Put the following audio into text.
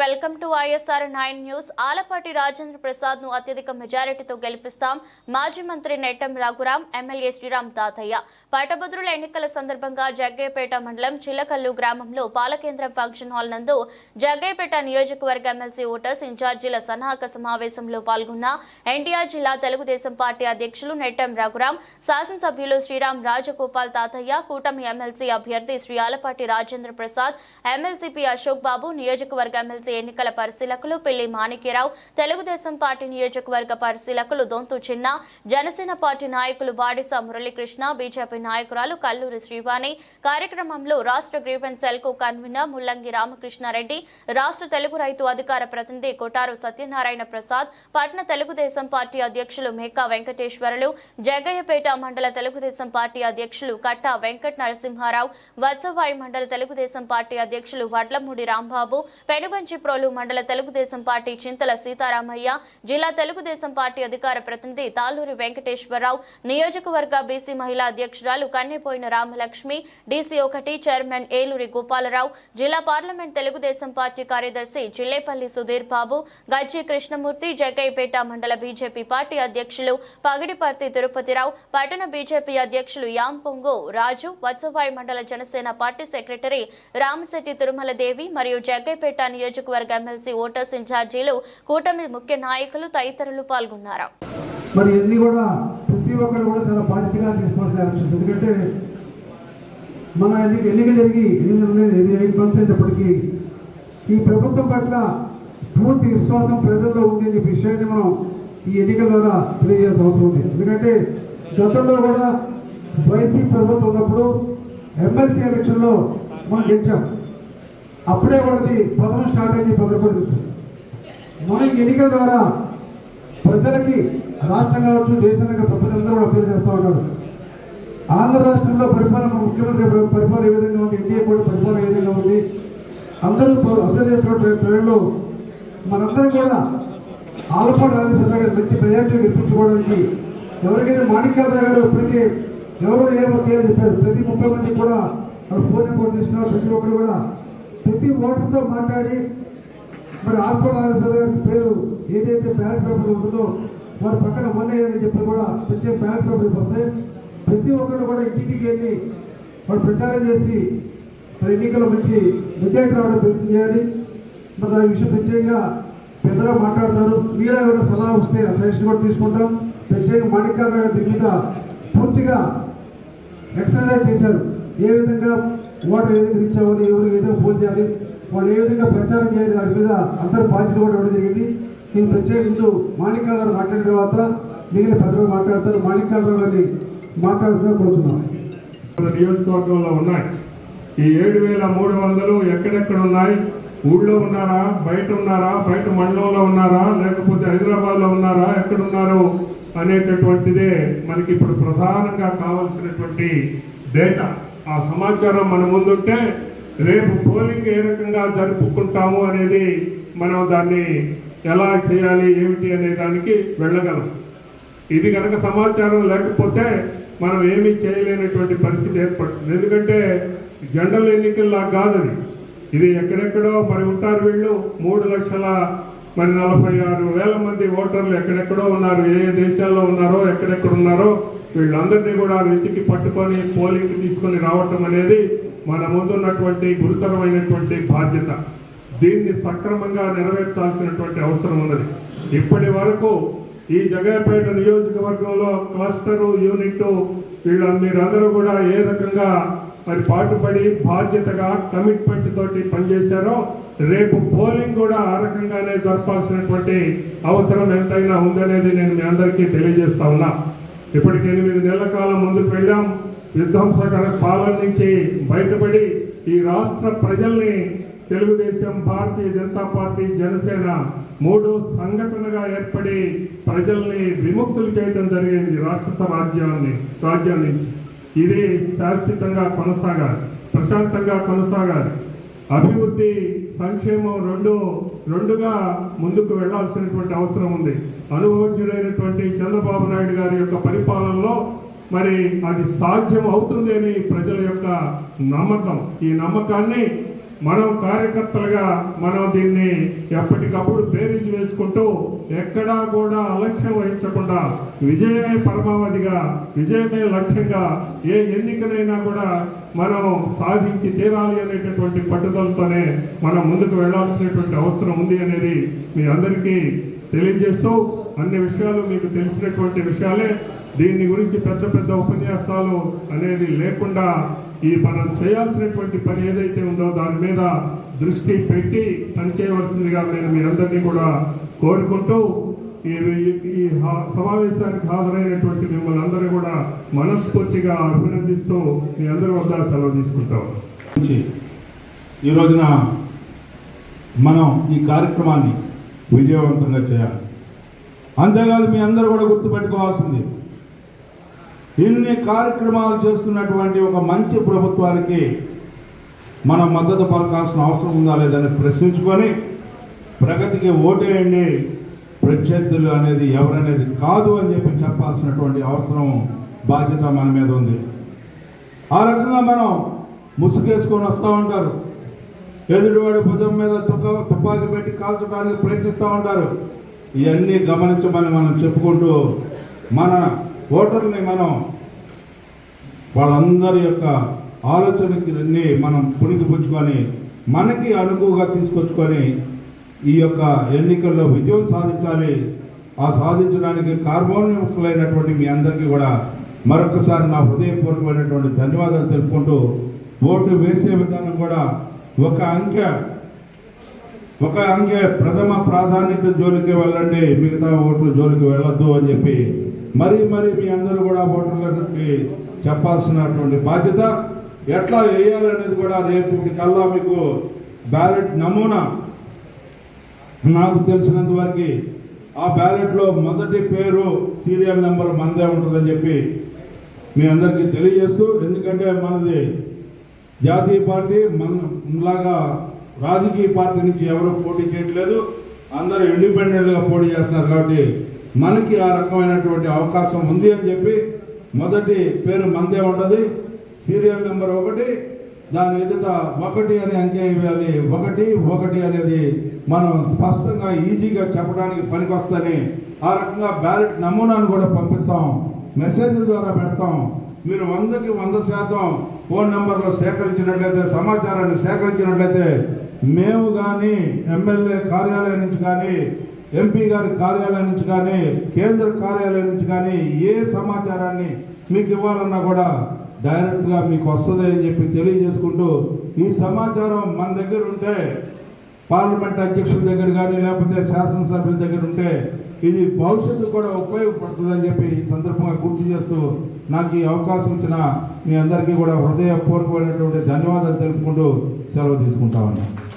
Welcome to ISR nine news. Alapati Rajendra ప్రసాద్ను అత్యధిక మెజారిటీతో గెలిపిస్తాం. మాజీ మంత్రి నెట్టం రఘురాం ఎమ్మెల్యే శ్రీరామ్ తాతయ్య. పట్టభద్రుల ఎన్నికల సందర్భంగా జగ్గయ్యపేట మండలం చిల్లకల్లు గ్రామంలో పాలకేంద్రం ఫంక్షన్ హాల్ నందు జగ్గయ్యపేట నియోజకవర్గ ఎమ్మెల్సీ ఓటర్స్ ఇన్ఛార్జీల సన్నాహక సమావేశంలో పాల్గొన్న ఎన్టీఆర్ జిల్లా తెలుగుదేశం పార్టీ అధ్యక్షులు నెట్టం రఘురాం శాసనసభ్యులు శ్రీరామ్ రాజగోపాల్ తాతయ్య కూటమి ఎమ్మెల్సీ అభ్యర్థి శ్రీ ఆలపాటి రాజేంద్ర ప్రసాద్ ఎమ్మెల్సీపీ అశోక్ బాబు నియోజకవర్గ ఎమ్మెల్సీ ఎన్నికల పరిశీలకులు పిల్లి మాణిక్యరావు తెలుగుదేశం పార్టీ నియోజకవర్గ పరిశీలకులు దొంతు చిన్న జనసేన పార్టీ నాయకులు బాడిస మురళీకృష్ణ బీజేపీ నాయకురాలు కల్లూరి శ్రీవాణి కార్యక్రమంలో రాష్ట్ర గ్రీవెన్స్ సెల్కు కన్వీనర్ ముల్లంగి రామకృష్ణారెడ్డి రాష్ట్ర తెలుగు రైతు అధికార ప్రతినిధి కొటారు సత్యనారాయణ ప్రసాద్ పట్న తెలుగుదేశం పార్టీ అధ్యక్షులు మేకా వెంకటేశ్వరులు జగయ్యపేట మండల తెలుగుదేశం పార్టీ అధ్యక్షులు కట్టా వెంకట నరసింహారావు వత్సవాయి మండల తెలుగుదేశం పార్టీ అధ్యక్షులు వడ్లమూడి రాంబాబు పెనుగంచిప్రోలు మండల తెలుగుదేశం పార్టీ చింతల సీతారామయ్య జిల్లా తెలుగుదేశం పార్టీ అధికార ప్రతినిధి తాలూరి వెంకటేశ్వరరావు నియోజకవర్గ బీసీ మహిళా అధ్యక్షురాలు కన్నెపోయిన రామలక్ష్మి డీసీ ఒకటి చైర్మన్ ఏలూరి గోపాలరావు జిల్లా పార్లమెంట్ తెలుగుదేశం పార్టీ కార్యదర్శి జిల్లేపల్లి సుధీర్ బాబు గజ్జి కృష్ణమూర్తి జగైపేట మండల బీజేపీ పార్టీ అధ్యక్షులు పగిడిపర్తి తిరుపతిరావు పట్టణ బీజేపీ అధ్యక్షులు యాంపొంగు రాజు వత్సవాయి మండల జనసేన పార్టీ సెక్రటరీ రామశెట్టి తిరుమల దేవి మరియు జగ్గైపేట నియోజక నియోజకవర్గ ఎమ్మెల్సీ ఓటర్స్ ఇన్ఛార్జీలు కూటమి ముఖ్య నాయకులు తదితరులు పాల్గొన్నారు. మరి ఇవన్నీ కూడా ప్రతి ఒక్కరు కూడా చాలా బాధ్యతగా తీసుకోవాల్సిన ఎలక్షన్స్ ఎందుకంటే మన ఎన్నిక ఎన్నిక జరిగి ఎన్ని ఇది ఎయిట్ మంత్స్ అయినప్పటికీ ఈ ప్రభుత్వం పట్ల పూర్తి విశ్వాసం ప్రజల్లో ఉంది అనే విషయాన్ని మనం ఈ ఎన్నికల ద్వారా తెలియజేయాల్సిన అవసరం ఉంది. ఎందుకంటే గతంలో కూడా వైసీపీ ప్రభుత్వం ఉన్నప్పుడు ఎమ్మెల్సీ ఎలక్షన్లో మనం గెలిచాం. అప్పుడే వాళ్ళది పదం స్టార్ట్ అయింది పదకొండు మనకి మనం ఎన్నికల ద్వారా ప్రజలకి రాష్ట్రం కావచ్చు దేశానికి ప్రజలందరూ కూడా అప్పీల్ చేస్తూ ఉన్నారు. ఆంధ్ర రాష్ట్రంలో పరిపాలన ముఖ్యమంత్రి పరిపాలన ఏ విధంగా ఉంది ఎన్డీఏ కూడా పరిపాలన ఏ విధంగా ఉంది? అందరూ అప్పీల్ చేస్తున్న ట్రైన్లో మనందరం కూడా ఆలపాటు రాజేంద్ర గారు మంచి ప్రయారిటీ గెలిపించుకోవడానికి ఎవరికైతే మాణిక్యాద్ర గారు ఇప్పటికే ఎవరు ఏమో చెప్పారు ప్రతి ముప్పై మంది కూడా ఫోన్ నెంబర్ తీసుకున్నారు ప్రతి ఒక్కరు కూడా ప్రతి ఓటర్తో మాట్లాడి మరి ఆత్మనాథ పేరు ఏదైతే బ్యాలెట్ పేపర్ ఉంటుందో వారి పక్కన మొన్నయ్యారని చెప్పి కూడా ప్రత్యేక బ్యాలెట్ పేపర్ వస్తాయి. ప్రతి ఒక్కరు కూడా ఇంటింటికి వెళ్ళి వాడు ప్రచారం చేసి మరి ఎన్నికల్లో మంచి విజయం రావడం ప్రయత్నం చేయాలి. మరి దాని విషయం ప్రత్యేకంగా పెద్దగా మాట్లాడతారు. మీరు ఎవరైనా సలహా వస్తే ఆ సజెషన్ కూడా తీసుకుంటాం. ప్రత్యేకంగా మాణిక్యాల గారు మీద పూర్తిగా ఎక్సర్సైజ్ చేశారు. ఏ విధంగా ఓటర్ ఏ విధంగా రీచ్ ఎవరు ఏ విధంగా ఫోన్ చేయాలి. వాళ్ళు ఏ విధంగా ప్రచారం చేయాలి దాని మీద అందరూ బాధ్యత కూడా ఇవ్వడం జరిగింది. నేను ప్రత్యేకించు మాణిక్యాల గారు మాట్లాడిన తర్వాత మిగిలిన పెద్దలు మాట్లాడతారు. మాణిక్యాలరావు గారిని మాట్లాడుతూ కోరుతున్నాను నియోజకవర్గంలో ఉన్నాయి. ఈ ఏడు వేల మూడు వందలు ఎక్కడెక్కడ ఉన్నాయి? ఊళ్ళో ఉన్నారా? బయట ఉన్నారా? బయట మండలంలో ఉన్నారా? లేకపోతే హైదరాబాద్లో ఉన్నారా? ఎక్కడున్నారు అనేటటువంటిదే మనకి ఇప్పుడు ప్రధానంగా కావాల్సినటువంటి డేటా. ఆ సమాచారం మన ముందుంటే రేపు పోలింగ్ ఏ రకంగా జరుపుకుంటాము అనేది మనం దాన్ని ఎలా చేయాలి ఏమిటి అనే దానికి వెళ్ళగలం. ఇది కనుక సమాచారం లేకపోతే మనం ఏమీ చేయలేనటువంటి పరిస్థితి ఏర్పడుతుంది. ఎందుకంటే జనరల్ ఎన్నికల్లా కాదని ఇది ఎక్కడెక్కడో మరి ఉంటారు వీళ్ళు. మూడు లక్షల మరి నలభై ఆరు వేల మంది ఓటర్లు ఎక్కడెక్కడో ఉన్నారు ఏ దేశాల్లో ఉన్నారో ఎక్కడెక్కడ ఉన్నారో వీళ్ళందరినీ కూడా వెతికి పట్టుకొని పోలింగ్ తీసుకొని రావటం అనేది మన ముందున్నటువంటి గురుతరమైనటువంటి బాధ్యత. దీన్ని సక్రమంగా నెరవేర్చాల్సినటువంటి అవసరం ఉన్నది. ఇప్పటి వరకు ఈ జగపేట నియోజకవర్గంలో క్లస్టరు యూనిట్ వీళ్ళ మీరందరూ కూడా ఏ రకంగా మరి పాటుపడి బాధ్యతగా కమిట్మెంట్ తోటి పనిచేశారో రేపు పోలింగ్ కూడా ఆ రకంగానే జరపాల్సినటువంటి అవసరం ఎంతైనా ఉందనేది నేను మీ అందరికీ తెలియజేస్తా ఉన్నా. ఇప్పటికి ఎనిమిది నెలల కాలం ముందుకు వెళ్ళాం విధ్వంసకర పాలన నుంచి బయటపడి ఈ రాష్ట్ర ప్రజల్ని తెలుగుదేశం భారతీయ జనతా పార్టీ జనసేన మూడు సంఘటనగా ఏర్పడి ప్రజల్ని విముక్తులు చేయడం జరిగింది రాక్షస రాజ్యాన్ని రాజ్యం నుంచి. ఇది శాశ్వతంగా కొనసాగాలి ప్రశాంతంగా కొనసాగాలి. అభివృద్ధి సంక్షేమం రెండు రెండుగా ముందుకు వెళ్ళాల్సినటువంటి అవసరం ఉంది. అనుభవజ్ఞుడైనటువంటి చంద్రబాబు నాయుడు గారి యొక్క పరిపాలనలో మరి అది సాధ్యం అవుతుంది అని ప్రజల యొక్క నమ్మకం. ఈ నమ్మకాన్ని మనం కార్యకర్తలుగా మనం దీన్ని ఎప్పటికప్పుడు బేరీజ్ వేసుకుంటూ ఎక్కడా కూడా అలక్ష్యం వహించకుండా విజయమే పరమావధిగా విజయమే లక్ష్యంగా ఏ ఎన్నికనైనా కూడా మనం సాధించి తీరాలి అనేటటువంటి పట్టుదలతోనే మనం ముందుకు వెళ్ళాల్సినటువంటి అవసరం ఉంది అనేది మీ అందరికీ తెలియజేస్తూ అన్ని విషయాలు మీకు తెలిసినటువంటి విషయాలే. దీని గురించి పెద్ద పెద్ద ఉపన్యాసాలు అనేది లేకుండా ఈ మనం చేయాల్సినటువంటి పని ఏదైతే ఉందో దాని మీద దృష్టి పెట్టి పనిచేయవలసిందిగా నేను మీ అందరినీ కూడా కోరుకుంటూ ఈ ఈ సమావేశానికి హాజరైనటువంటి మిమ్మల్ని అందరూ కూడా మనస్ఫూర్తిగా అభినందిస్తూ మీ అందరి వద్ద సెలవు తీసుకుంటాం. ఈ రోజున మనం ఈ కార్యక్రమాన్ని విజయవంతంగా చేయాలి. అంతేకాదు మీ అందరూ కూడా గుర్తుపెట్టుకోవాల్సింది ఇన్ని కార్యక్రమాలు చేస్తున్నటువంటి ఒక మంచి ప్రభుత్వానికి మనం మద్దతు పలకాల్సిన అవసరం ఉందా లేదని ప్రశ్నించుకొని ప్రగతికి ఓటేయండి ప్రత్యర్థులు అనేది ఎవరనేది కాదు అని చెప్పి చెప్పాల్సినటువంటి అవసరం బాధ్యత మన మీద ఉంది. ఆ రకంగా మనం ముసుగేసుకొని వస్తూ ఉంటారు. ఎదుటివాడి భుజం మీద తుక తుపాకీ పెట్టి కాల్చడానికి ప్రయత్నిస్తూ ఉంటారు. ఇవన్నీ గమనించమని మనం చెప్పుకుంటూ మన ఓటర్ని మనం వాళ్ళందరి యొక్క ఆలోచనకి మనం పుణికిపుచ్చుకొని మనకి అనుకువగా తీసుకొచ్చుకొని ఈ యొక్క ఎన్నికల్లో విజయం సాధించాలి. ఆ సాధించడానికి కార్మోన్ముఖులైనటువంటి మీ అందరికీ కూడా మరొకసారి నా హృదయపూర్వకమైనటువంటి ధన్యవాదాలు తెలుపుకుంటూ ఓటు వేసే విధానం కూడా ఒక అంకె ఒక అంకె ప్రథమ ప్రాధాన్యత జోలికి వెళ్ళండి మిగతా ఓట్లు జోలికి వెళ్ళొద్దు అని చెప్పి మరీ మరీ మీ అందరూ కూడా ఓటర్లకి చెప్పాల్సినటువంటి బాధ్యత. ఎట్లా వేయాలనేది కూడా రేపు కల్లా మీకు బ్యాలెట్ నమూనా. నాకు తెలిసినంత వరకు ఆ బ్యాలెట్లో మొదటి పేరు సీరియల్ నెంబర్ మనదే ఉంటుందని చెప్పి మీ అందరికీ తెలియజేస్తూ ఎందుకంటే మనది జాతీయ పార్టీ మనలాగా రాజకీయ పార్టీ నుంచి ఎవరు పోటీ చేయట్లేదు. అందరూ ఇండిపెండెంట్గా పోటీ చేస్తున్నారు కాబట్టి మనకి ఆ రకమైనటువంటి అవకాశం ఉంది అని చెప్పి మొదటి పేరు మందే ఉంటుంది. సీరియల్ నెంబర్ ఒకటి దాని ఎదుట ఒకటి అని అంకె వేయాలి. ఒకటి ఒకటి అనేది మనం స్పష్టంగా ఈజీగా చెప్పడానికి పనికొస్తుందని ఆ రకంగా బ్యాలెట్ నమూనాను కూడా పంపిస్తాం. మెసేజ్ ద్వారా పెడతాం. మీరు వందకి వంద శాతం ఫోన్ నెంబర్లో సేకరించినట్లయితే సమాచారాన్ని సేకరించినట్లయితే మేము కానీ ఎమ్మెల్యే కార్యాలయం నుంచి కానీ ఎంపీ గారి కార్యాలయం నుంచి కానీ కేంద్ర కార్యాలయం నుంచి కానీ ఏ సమాచారాన్ని మీకు ఇవ్వాలన్నా కూడా డైరెక్ట్గా మీకు వస్తుంది అని చెప్పి తెలియజేసుకుంటూ ఈ సమాచారం మన దగ్గర ఉంటే పార్లమెంట్ అధ్యక్షుల దగ్గర కానీ లేకపోతే శాసనసభ్యుల దగ్గర ఉంటే ఇది భవిష్యత్తు కూడా ఉపయోగపడుతుందని చెప్పి ఈ సందర్భంగా గుర్తు చేస్తూ నాకు ఈ అవకాశం ఇచ్చిన మీ అందరికీ కూడా హృదయపూర్వకమైనటువంటి ధన్యవాదాలు తెలుపుకుంటూ సెలవు తీసుకుంటా ఉన్నాను.